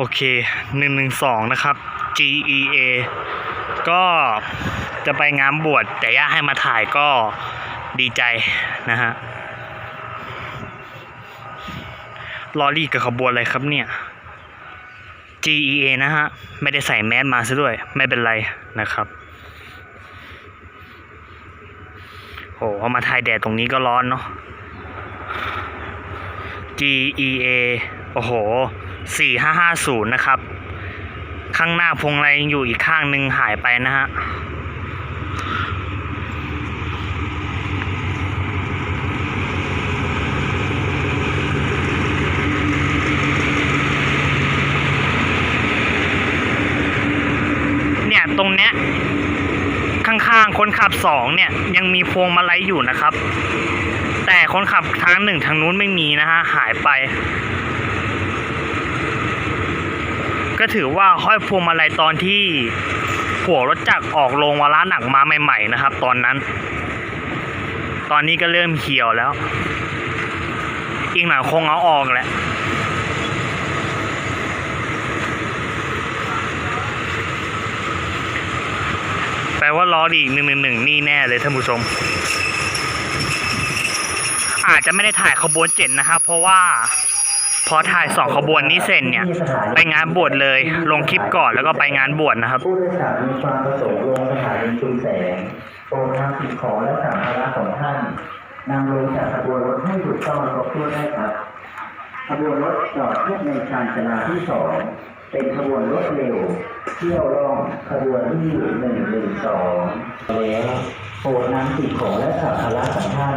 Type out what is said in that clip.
โอเคหนึ่งหนึ่งสองนะครับ G E A ก็จะไปงานบวชแต่ย่าให้มาถ่ายก็ดีใจนะฮะลอรี่กับขบวนอะไรครับเนี่ย G E A นะฮะ ไม่ได้ใส่แมสมาซะด้วย ไม่เป็นไรนะครับโหเอามาถ่ายแดดตรงนี้ก็ร้อนเนาะ G E A โอ้โห สี่ห้าห้าศูนย์นะครับ ข้างหน้าพวงไรอยู่อีกข้างหนึ่งหายไปนะฮะเนี่ยตรงเนี้ยข้างๆคนขับสองเนี่ยยังมีพวงมาลัยอยู่นะครับ แต่คนขับทางหนึ่งทางนู้นไม่มีนะฮะหายไป ก็ถือว่าห้อยพวงมาลัยตอนที่หัวรถจักรออกโรงวาระหนักมาใหม่ๆนะครับ ตอนนั้น ตอนนี้ก็เริ่มเหี่ยวแล้ว อีกหน่อยคงเอาออกแหละแปลว่าล้อดีหนึ่งหนึ่งหนึ่งนี่แน่เลยท่านผู้ชม อาจจะไม่ได้ถ่ายขบวนเจ็ดนะครับ เพราะว่า พอถ่ายสองขบวนนี้เสร็จเนี่ย ไปงานบวชเลย ลงคลิปก่อนแล้วก็ไปงานบวชนะครับ ผู้โดยสารมีความประสงค์ลงสถานีชุมแสงโปรดนำสิ่งของและสัมภาระของท่านนำลงจากขบวนรถให้ถูกต้องครบถ้วนได้ครับขบวนรถจอดเทียบในชานชาลาที่สองเป็นขบวนรถเร็ว เที่ยวล่องขบวนที่หนึ่งหนึ่งสองแล้วโปรดนำสิ่งของและสัมภาระของท่าน